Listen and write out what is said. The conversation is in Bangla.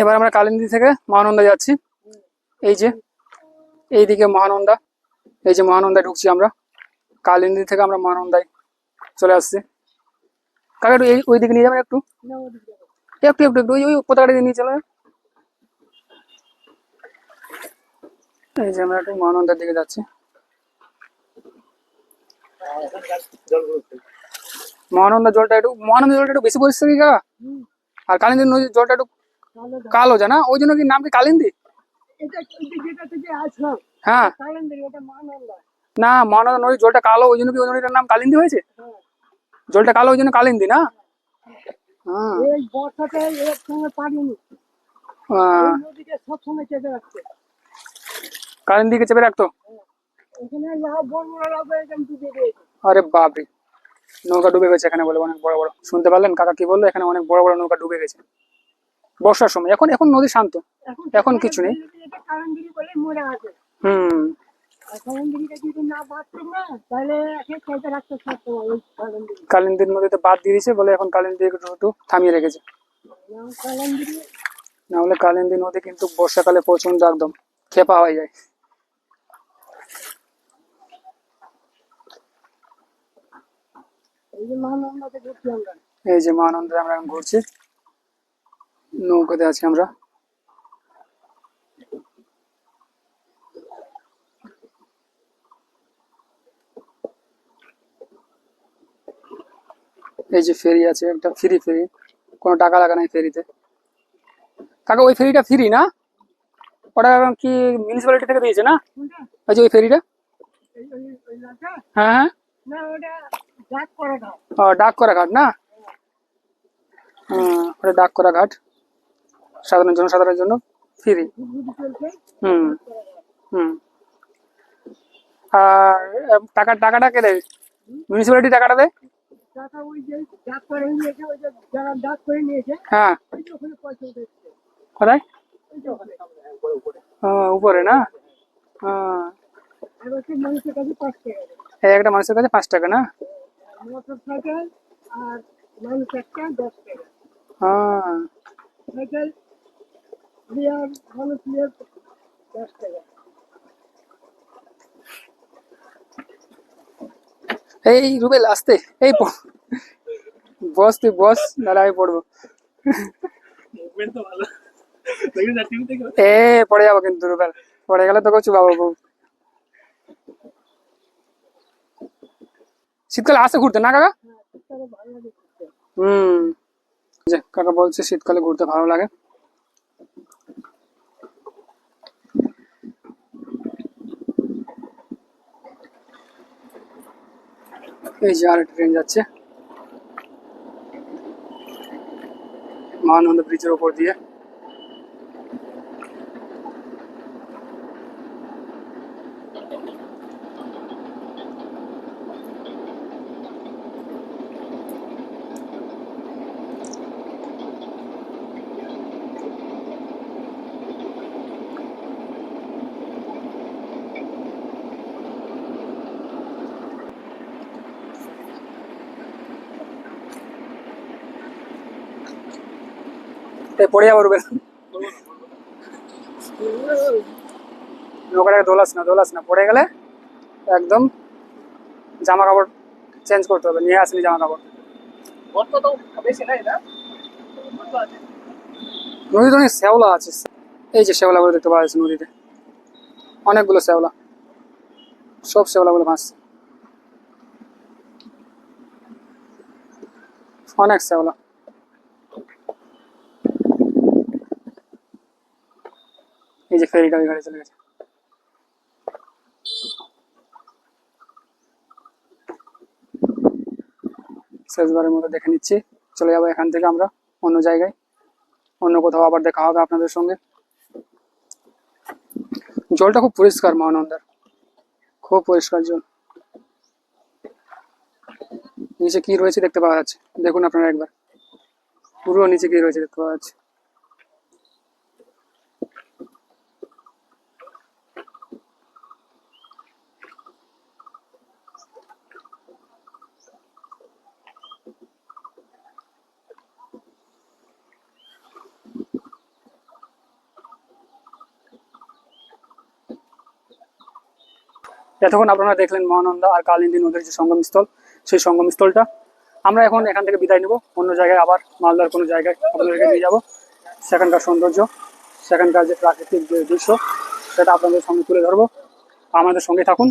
এবার আমরা কালিন্দি থেকে মহানন্দা যাচ্ছি। এই যে এইদিকে মহানন্দা এই যে মহানন্দায় ঢুকছি আমরা। কালিন্দি থেকে আমরা মহানন্দায় চলে আসছি। কাকা একটু এই ওই দিকে নিয়ে যাবেন একটু? একটু একটু একটু ওই ওই পতাকাটা নিয়ে চলে। এই যে আমরা একটু মহানন্দার দিকে যাচ্ছি। মহানন্দা জলটা একটু মহানন্দা জলটা একটু বেশি পরিষ্কার কাকা? আর কালিন্দি নদীর জলটা একটু কালো যায় না ওই জন্য কি নাম কি কালিন্দি? হ্যাঁ। না মহানন্দা নদীর জলটা কালো ওই জন্য কি ওই নদীটার নাম কালিন্দি হয়েছে? হ্যাঁ। জলটা কালো ওই জন্য কালিন্দি না? হ্যাঁ। চেপে কালিন্দিকে চেপে রাখতো? আরে বাপরে। নৌকা ডুবে গেছে এখানে বলে অনেক বড় বড়। শুনতে পারলেন? কাকা কি বলল? এখানে অনেক বড় বড় নৌকা ডুবে গেছে। বর্ষার সময়। এখন এখন নদী শান্ত। এখন কিছু নেই। হুম। কালিন্দিরি নদীতে বাদ দিয়ে দিয়েছে বলে এখন কালিন্দি একটু থামিয়ে রেখেছে। না হলে কালিন্দি নদী কিন্তু বর্ষাকালে প্রচণ্ড একদম খেপা হয়ে যায়। এই যে মহানন্দে আমরা। এখন ঘুরছি। নৌকাতে আছি আমরা। এই যে ফেরি আছে একটা ফ্রি ফেরি। কোনো টাকা লাগা নাই ফেরিতে। কাকা ওই ফেরিটা ফ্রি না? ওটা এখন কি মিউনিসিপ্যালিটি থেকে দিয়েছে না? ওই যে ওই ফেরিটা? এই হ্যাঁ হ্যাঁ। না ডাক করা ঘাট। না? ওটা ডাক করা ঘাট। সাধারণ জনসাধারণের জন্য ফ্রি। হুম হুম। আর টাকা টাকাটা কে দেয় মিউনিসিপ্যালিটি টাকাটা দেয়? হ্যাঁ। কোথায়? উপরে না? একটা মানুষের কাছে পাঁচ টাকা না? মোটর সাইকেল আর মানুষ একটা দশ টাকা হ্যাঁ। সাইকেল মানুষ লিয়ার দশ টাকা এই রুবেল আসতে। এই বস তুই বস নাহলে আমি পড়ব। এ পড়ে যাব কিন্তু রুবেল। পড়ে গেলে তোকে চুবাবো বউ। শীতকালে আসে ঘুরতে, না কাকা? হুম। কাকা বলছে শীতকালে ঘুরতে ভালো লাগে। এই যে আর ট্রেন যাচ্ছে। মহানন্দ ব্রিজের উপর দিয়ে। এই পড়ে যাব রুবেল নৌকাটাকে দোলাস না দোলাস না পড়ে গেলে একদম জামা কাপড় চেঞ্জ করতে হবে নিয়ে আসেনি জামা কাপড় নদীতে অনেক শ্যাওলা আছে। এই যে শ্যাওলাগুলো দেখতে পাওয়া যাচ্ছে নদীতে। অনেকগুলো শ্যাওলা। সব শ্যাওলাগুলো ভাসছে। অনেক শ্যাওলা এই যে ফেরিটা ওই ঘরে চলে গেছে। শেষবারের মতো দেখে নিচ্ছি। চলে যাব এখান থেকে আমরা অন্য জায়গায়। অন্য কোথাও আবার দেখা হবে আপনাদের সঙ্গে। জলটা খুব পরিষ্কার মহানন্দার। খুব পরিষ্কার জল। নিচে কি রয়েছে দেখতে পাওয়া যাচ্ছে। দেখুন আপনারা একবার। পুরো নিচে কি রয়েছে দেখতে পাওয়া যাচ্ছে। এতক্ষণ আপনারা দেখলেন মহানন্দ আর কালিন্দী নদীর যে সঙ্গমস্থল, সেই সঙ্গমস্থলটা। আমরা এখন এখান থেকে বিদায় নেব, অন্য জায়গায় আবার মালদার কোনো জায়গায় আপনাদেরকে নিয়ে যাব। সেখানকার সৌন্দর্য, সেখানকার যে প্রাকৃতিক যে দৃশ্য, সেটা আপনাদের সঙ্গে তুলে ধরবো। আমাদের সঙ্গে থাকুন।